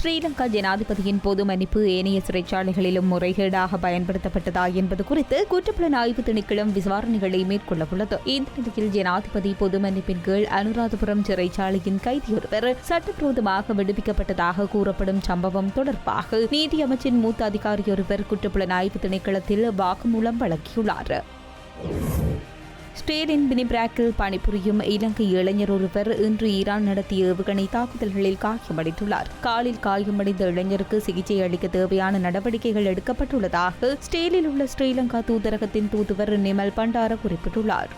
ஸ்ரீலங்கா ஜனாதிபதியின் பொது மன்னிப்பு ஏனைய சிறைச்சாலைகளிலும் முறைகேடாக பயன்படுத்தப்பட்டதா என்பது குறித்து குற்றப்புலன் ஆய்வு திணைக்களம் விசாரணைகளை மேற்கொள்ளவுள்ளது. இந்த நிலையில் ஜனாதிபதி பொது மன்னிப்பின் கீழ் அனுராதபுரம் சிறைச்சாலையின் கைதியொருவர் சட்டவிரோதமாக விடுவிக்கப்பட்டதாக கூறப்படும் சம்பவம் தொடர்பாக நீதி அமைச்சின் மூத்த அதிகாரியொருவர் குற்றப்புலன் ஆய்வு திணைக்களத்தில் வாக்குமூலம் வழங்கியுள்ளார். ஸ்டேலின் பினிபிராக்கில் பணிபுரியும் இலங்கை இளைஞர் ஒருவர் இன்று ஈரான் நடத்திய ஏவுகணை தாக்குதல்களில் காயமடைந்துள்ளார். காலில் காயமடைந்த இளைஞருக்கு சிகிச்சை அளிக்க தேவையான நடவடிக்கைகள் எடுக்கப்பட்டுள்ளதாக ஸ்டேலில் உள்ள ஸ்ரீலங்கா தூதரகத்தின் தூதுவர் நிமல் பண்டார குறிப்பிட்டுள்ளார்.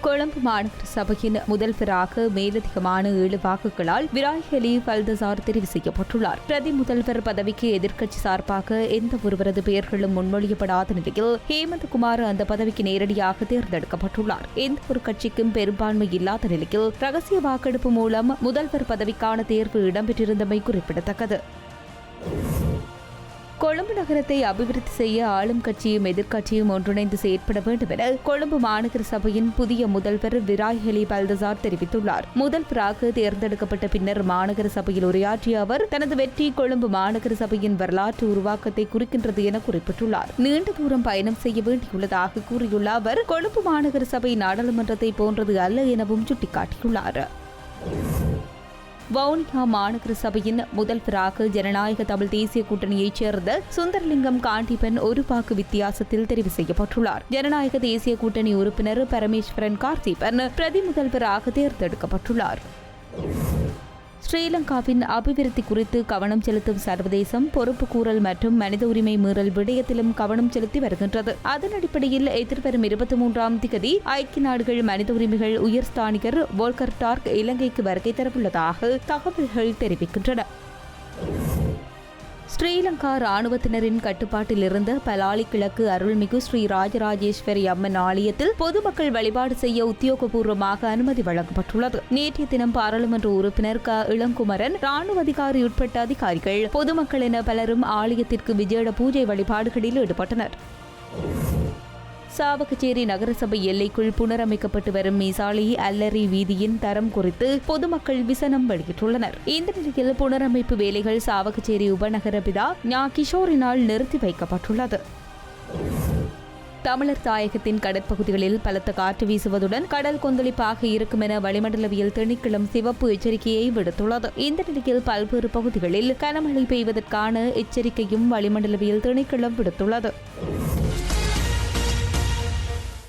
கொழும்பு மாநகர சபையின் முதல்வராக மேலதிகமான ஏழு வாக்குகளால் விராய்ஹலி பல்தசார் தெரிவு செய்யப்பட்டுள்ளார். பிரதி முதல்வர் பதவிக்கு எதிர்க்கட்சி சார்பாக எந்த ஒருவரது பெயர்களும் முன்மொழியப்படாத நிலையில் ஹேமந்த் குமார் அந்த பதவிக்கு நேரடியாக தேர்ந்தெடுக்கப்பட்டுள்ளார். எந்த ஒரு கட்சிக்கும் பெரும்பான்மை இல்லாத நிலையில் ரகசிய வாக்கெடுப்பு மூலம் முதல்வர் பதவிக்கான தேர்வு இடம்பெற்றிருந்தமை குறிப்பிடத்தக்கது. கொழும்பு நகரத்தை அபிவிருத்தி செய்ய ஆளும் கட்சியும் எதிர்க்கட்சியும் ஒன்றிணைந்து செயற்பட வேண்டும் என கொழும்பு மாநகர சபையின் புதிய முதல்வர் விராய் ஹெலி பல்தசார் தெரிவித்துள்ளார். முதல்வராக தேர்ந்தெடுக்கப்பட்ட பின்னர் மாநகர சபையில் உரையாற்றிய அவர் தனது வெற்றி கொழும்பு மாநகர சபையின் வரலாற்று உருவாக்கத்தை குறிக்கின்றது என குறிப்பிட்டுள்ளார். நீண்ட தூரம் பயணம் செய்ய வேண்டியுள்ளதாக கூறியுள்ள அவர் கொழும்பு மாநகர சபை நாடாளுமன்றத்தை போன்றது அல்ல எனவும் சுட்டிக்காட்டியுள்ளார். வவுனியா மாநகர சபையின் முதல்வராக ஜனநாயக தமிழ் தேசிய கூட்டணியைச் சேர்ந்த சுந்தரலிங்கம் காண்டிபன் ஒரு வாக்கு வித்தியாசத்தில் தெரிவு செய்யப்பட்டுள்ளார். ஜனநாயக தேசிய கூட்டணி உறுப்பினர் பரமேஸ்வரன் கார்த்திபன் பிரதி முதல்வராக தேர்ந்தெடுக்கப்பட்டுள்ளார். ஸ்ரீலங்காவின் அபிவிருத்தி குறித்து கவனம் செலுத்தும் சர்வதேசம் பொறுப்புக்கூறல் மற்றும் மனித உரிமை மீறல் விடயத்திலும் கவனம் செலுத்தி வருகின்றது. அதன் அடிப்படையில் எதிர்வரும் இருபத்தி மூன்றாம் திகதி ஐக்கிய நாடுகள் மனித உரிமைகள் உயர்ஸ்தானிகர் வோல்கர் டார்க் இலங்கைக்கு வருகை தரவுள்ளதாக தகவல்கள் தெரிவிக்கின்றன. ஸ்ரீலங்கா ராணுவத்தினரின் கட்டுப்பாட்டில் இருந்த பலாலி கிழக்கு அருள்மிகு ஸ்ரீ ராஜராஜேஸ்வரி அம்மன் ஆலயத்தில் பொதுமக்கள் வழிபாடு செய்ய உத்தியோகபூர்வமாக அனுமதி வழங்கப்பட்டுள்ளது. நேற்றைய தினம் பாராளுமன்ற உறுப்பினர் க. இளங்குமரன் ராணுவ அதிகாரி உட்பட்ட அதிகாரிகள் பொதுமக்கள் என பலரும் ஆலயத்திற்கு விஜேட பூஜை வழிபாடுகளில் ஈடுபட்டனர். சாவகச்சேரி நகரசபை எல்லைக்குள் புனரமைக்கப்பட்டு வரும் மீசாலி அல்லரி வீதியின் தரம் குறித்து பொதுமக்கள் விசனம் வெளியிட்டுள்ளனர். இந்த நிலையில் புனரமைப்பு வேலைகள் சாவகச்சேரி உபநகர பிதா ஞா. கிஷோரினால் நிறுத்தி வைக்கப்பட்டுள்ளது. தமிழர் தாயகத்தின் கடற்பகுதிகளில் பலத்த காற்று வீசுவதுடன் கடல் கொந்தளிப்பாக இருக்கும் என வளிமண்டலவியல் திணைக்களம் சிவப்பு எச்சரிக்கையை விடுத்துள்ளது. இந்த நிலையில் பல்வேறு பகுதிகளில் கனமழை பெய்வதற்கான எச்சரிக்கையும் வளிமண்டலவியல் திணைக்களம் விடுத்துள்ளது.